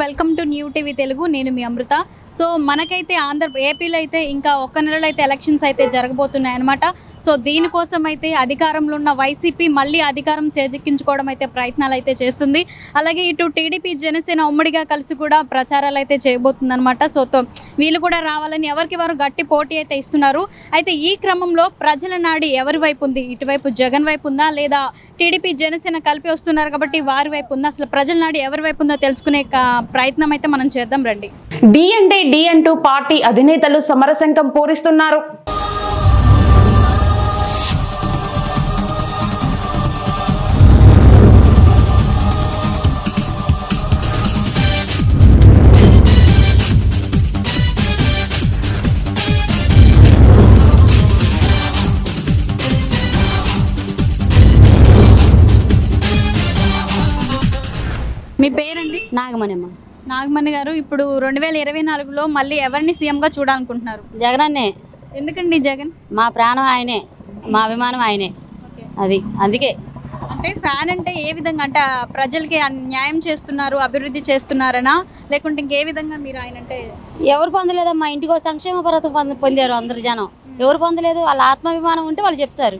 Welcome to new TV Telugu. నేను మీ అమృత. So మనకైతే ఆంధ్ర ఏపీలో అయితే ఇంకా ఒక్క నెలలో అయితే ఎలక్షన్స్ అయితే జరగబోతున్నాయి అనమాట సో దీనికోసం అయితే అధికారంలో ఉన్న వైసీపీ మళ్ళీ అధికారం చేజిక్కించుకోవడం అయితే ప్రయత్నాలు అయితే చేస్తుంది. అలాగే ఇటు టీడీపీ జనసేన ఉమ్మడిగా కలిసి కూడా ప్రచారాలు అయితే చేయబోతుంది అనమాట సో తో- వీళ్ళు కూడా రావాలని ఎవరికి వారు గట్టి పోటీ అయితే ఇస్తున్నారు. అయితే ఈ క్రమంలో ప్రజల నాడి ఎవరి వైపు ఉంది? ఇటువైపు జగన్ వైపు ఉందా? లేదా టీడీపీ జనసేన కలిపి వస్తున్నారు కాబట్టి వారి వైపు ఉందా? అసలు ప్రజల నాడి ఎవరి వైపు ఉందో తెలుసుకునే ప్రయత్నం అయితే మనం చేద్దాం రండి. డి అంటే డి అంటూ పార్టీ అధినేతలు సమరశంఖం పూరిస్తున్నారు. మీ పేరండి నాగమణిమ్మ. నాగమణి గారు ఇప్పుడు రెండు వేల ఇరవై నాలుగులో మళ్ళీ ఎవరిని సీఎంగా చూడాలనుకుంటున్నారు? జగనన్నే. ఎందుకండి జగన్? మా ప్రాణం ఆయనే. మా అభిమానం ఆయనే. అది అందుకే. అంటే ఫ్యాన్ అంటే ఏ విధంగా? అంటే ప్రజలకి న్యాయం చేస్తున్నారు అభివృద్ధి చేస్తున్నారనా? లేకుంటే ఇంకే విధంగా మీరు ఆయన అంటే ఎవరు పొందలేదమ్మా? ఇంటికో సంక్షేమ పథకం పొంద పొందారు అందరు జనం. ఎవరు పొందలేదు? వాళ్ళ ఆత్మాభిమానం ఉంటే వాళ్ళు చెప్తారు.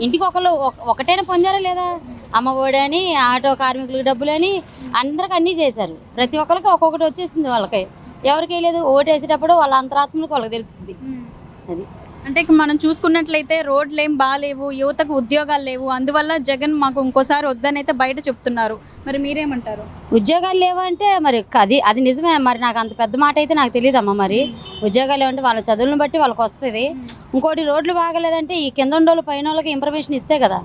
ఇంటికి ఒకళ్ళు ఒక- ఒకటైనా పొందారా లేదా? అమ్మ ఒడి అని ఆటో కార్మికులకు డబ్బులని అందరికి అన్నీ చేశారు. ప్రతి ఒక్కరికి ఒక్కొక్కటి వచ్చేసింది వాళ్ళకి. ఎవరికి లేదు ఓటు వేసేటప్పుడు వాళ్ళ అంతరాత్మకు వాళ్ళకి తెలిసింది. అది. అంటే మనం చూసుకున్నట్లయితే రోడ్లు ఏం బాగాలేవు యువతకు ఉద్యోగాలు లేవు. అందువల్ల జగన్ మాకు ఇంకోసారి వద్దని అయితే బయట చెప్తున్నారు. మరి మీరేమంటారు? ఉద్యోగాలు లేవంటే మరి అది అది నిజమే. మరి నాకు అంత పెద్ద మాట అయితే నాకు తెలియదమ్మా మరి. ఉద్యోగాలు లేవంటే వాళ్ళ చదువులను బట్టి వాళ్ళకి వస్తుంది. ఇంకోటి రోడ్లు బాగలేదంటే ఈ కింద ఉండోళ్ళు పైన వాళ్ళకి ఇన్ఫర్మేషన్ ఇస్తే కదా.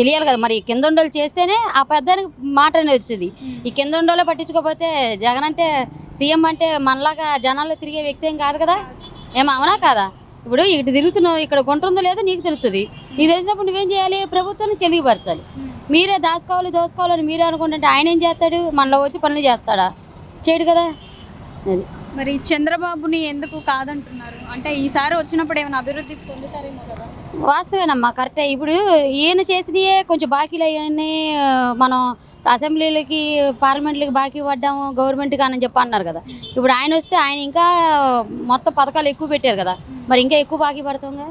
తెలియాలి కదా. మరి ఈ కింద ఉండోళ్ళు చేస్తేనే ఆ పెద్ద మాట అనేది వచ్చేది. ఈ కింద ఉండోళ్ళే పట్టించుకోకపోతే జగన్ అంటే సీఎం అంటే మనలాగా జనాల్లో తిరిగే వ్యక్తి ఏం కాదు కదా? ఏమో అవునా కాదా? ఇప్పుడు ఇటు తిరుగుతున్నావు ఇక్కడ గుంటుందో లేదో నీకు తెలుస్తుంది. నీకు తెలిసినప్పుడు నువ్వేం చేయాలి? ప్రభుత్వాన్ని చెలిగిపరచాలి. మీరే దాచుకోవాలి దోసుకోవాలని మీరే అనుకుంటుంటే ఆయన ఏం చేస్తాడు? మనలో వచ్చి పనులు చేస్తాడా? చేయడు కదా? అది. మరి చంద్రబాబుని ఎందుకు కాదంటున్నారు? అంటే ఈసారి వచ్చినప్పుడు ఏమైనా అభివృద్ధి పొందుతారేమో కదా. వాస్తవేనమ్మా కరెక్టే. ఇప్పుడు ఈయన చేసినయే కొంచెం బాకీలు అయ్యాయని మనం అసెంబ్లీలకి పార్లమెంట్లకి బాకీ పడ్డాము గవర్నమెంట్కి అని చెప్పి అన్నారు కదా. ఇప్పుడు ఆయన వస్తే ఆయన ఇంకా మొత్తం పథకాలు ఎక్కువ పెట్టారు కదా. మరి ఇంకా ఎక్కువ బాకీ పడతాంగా?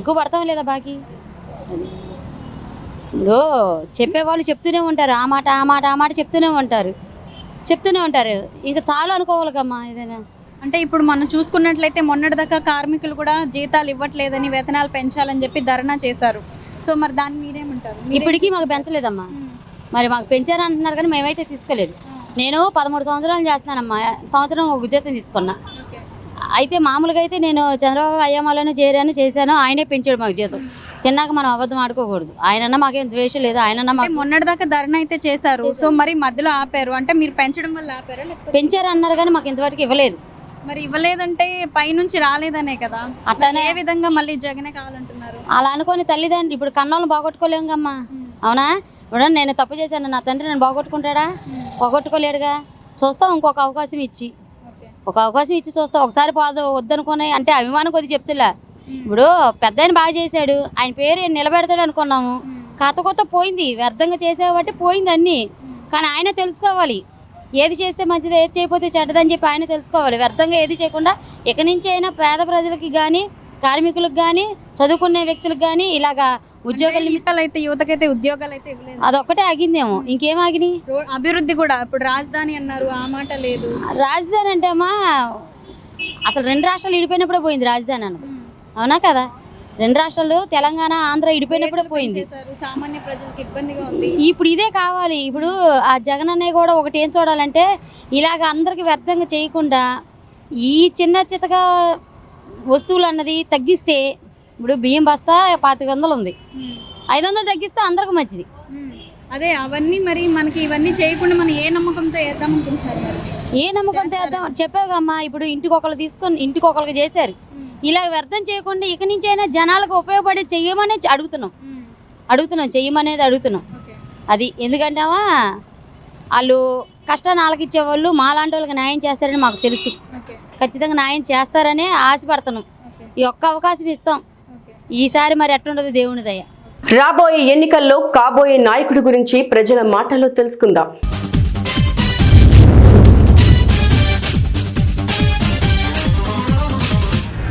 ఎక్కువ పడతాం లేదా బాకీ? ఇప్పుడు చెప్పేవాళ్ళు చెప్తూనే ఉంటారు ఆ మాట ఆ మాట ఆ మాట చెప్తూనే ఉంటారు. చెప్తూనే ఉంటారు. ఇంకా చాలు అనుకోవాలికమ్మా ఏదైనా. అంటే ఇప్పుడు మనం చూసుకున్నట్లయితే మొన్నటిదాకా కార్మికులు కూడా జీతాలు ఇవ్వట్లేదని వేతనాలు పెంచాలని చెప్పి ధర్నా చేశారు. సో మరి దాన్ని మీరేమంటారు? మీరే- ఇప్పటికీ మాకు పెంచలేదమ్మా. మరి మాకు పెంచారు అంటున్నారు కానీ మేమైతే తీసుకోలేదు. నేను పదమూడు సంవత్సరాలు చేస్తున్నానమ్మా. సంవత్సరం ఒక జీతం తీసుకున్నా. అయితే మామూలుగా అయితే నేను చంద్రబాబు అయ్యమాలను చేరాను చేశాను. ఆయనే పెంచాడు మాకు జీతం. తిన్నాక మనం అబద్ధం ఆడుకోకూడదు. ఆయనన్నా మాకేం ద్వేషం లేదు. మాకు మొన్నటిదాకా ధర్నా అయితే చేశారు. సో మరి మధ్యలో ఆపారు. అంటే మీరు పెంచడం వల్ల ఆపారా? పెంచారు అన్నారు కానీ మాకు ఇంతవరకు ఇవ్వలేదు. మరి ఇవ్వలేదంటే పైనుంచి రాలేదనే కదా? అట్లానే ఏ విధంగా మళ్ళీ జగనే కావాలంటున్నారు? అలా అనుకొని తల్లిదండ్రులు ఇప్పుడు కన్నోళ్ళని బాగొట్టుకోలేం కమ్మా అవునా? ఇప్పుడు నేను తప్పు చేశాను. నా తండ్రి నేను బాగొట్టుకుంటాడా? పోగొట్టుకోలేడుగా. చూస్తాం ఇంకొక అవకాశం ఇచ్చి. ఒక అవకాశం ఇచ్చి చూస్తాం ఒకసారి పోదు వద్దనుకుని అంటే అభిమానం కొద్ది చెప్తులే. ఇప్పుడు పెద్ద ఆయన బాగా చేశాడు ఆయన పేరు నిలబెడతాడు అనుకున్నాము. కాత కొత్త పోయింది వ్యర్థంగా చేసేవాటి పోయింది అన్నీ. కానీ ఆయన తెలుసుకోవాలి. ఏది చేస్తే మంచిది ఏది చేయకపోతే చెడ్డదని చెప్పి ఆయన తెలుసుకోవాలి. వ్యర్థంగా ఏది చేయకుండా ఇక నుంచి అయినా పేద ప్రజలకి కానీ కార్మికులకు కానీ చదువుకునే వ్యక్తులకు కానీ ఇలాగా ఉద్యోగాలు ఉద్యోగాలు అయితే యువతకైతే ఉద్యోగాలు అయితే ఇవ్వలేదు. అదొక్కటే ఆగిందేమో. ఇంకేం ఆగినాయి? రో- అభివృద్ధి కూడా ఇప్పుడు రాజధాని అన్నారు ఆ మాట లేదు. రాజధాని అంటే అమ్మా అసలు రెండు రాష్ట్రాలు ఇడిపోయినప్పుడే పోయింది రాజధాని అన్నది. అవునా కదా? రెండు రాష్ట్రాలు తెలంగాణ ఆంధ్ర ఇడిపోయినప్పుడే పోయింది. చేశారు. సామాన్య ప్రజలకు ఇబ్బందిగా ఉంది. ఇప్పుడు ఇదే కావాలి. ఇప్పుడు ఆ జగన్ అన్నయ్య కూడా ఒకటి ఏం చూడాలంటే ఇలాగ అందరికి వ్యర్థంగా చేయకుండా ఈ చిన్న చితగా వస్తువులు అన్నది తగ్గిస్తే ఇప్పుడు బియ్యం బస్తా పాతిక వందలు ఉంది. ఐదు వందలు తగ్గిస్తే అందరికి మంచిది. అదే అవన్నీ మరి మనకి ఇవన్నీ చేయకుండా మనం ఏ నమ్మకంతో వేద్దాం అనుకుంటున్నారు ఏ నమ్మకం చేద్దాం చెప్పావమ్మా ఇప్పుడు ఇంటికి ఒకరు తీసుకొని ఇంటికి ఒకరికి చేశారు ఇలా వ్యర్థం చేయకుండా ఇక నుంచి అయినా జనాలకు ఉపయోగపడే చెయ్యమనే అడుగుతున్నాం. అడుగుతున్నాం చెయ్యమనేది అడుగుతున్నాం. అది ఎందుకంటావా? వాళ్ళు కష్టాన్ని ఆలకిచ్చే వాళ్ళు మాలాంటి వాళ్ళకి న్యాయం చేస్తారని మాకు తెలుసు. ఖచ్చితంగా న్యాయం చేస్తారనే ఆశపడుతున్నాం. ఈ ఒక్క అవకాశం ఇస్తాం. ఈసారి మరి ఎట్లుండదు దేవుని దయ. రాబోయే ఎన్నికల్లో కాబోయే నాయకుడి గురించి ప్రజల మాటల్లో తెలుసుకుందాం.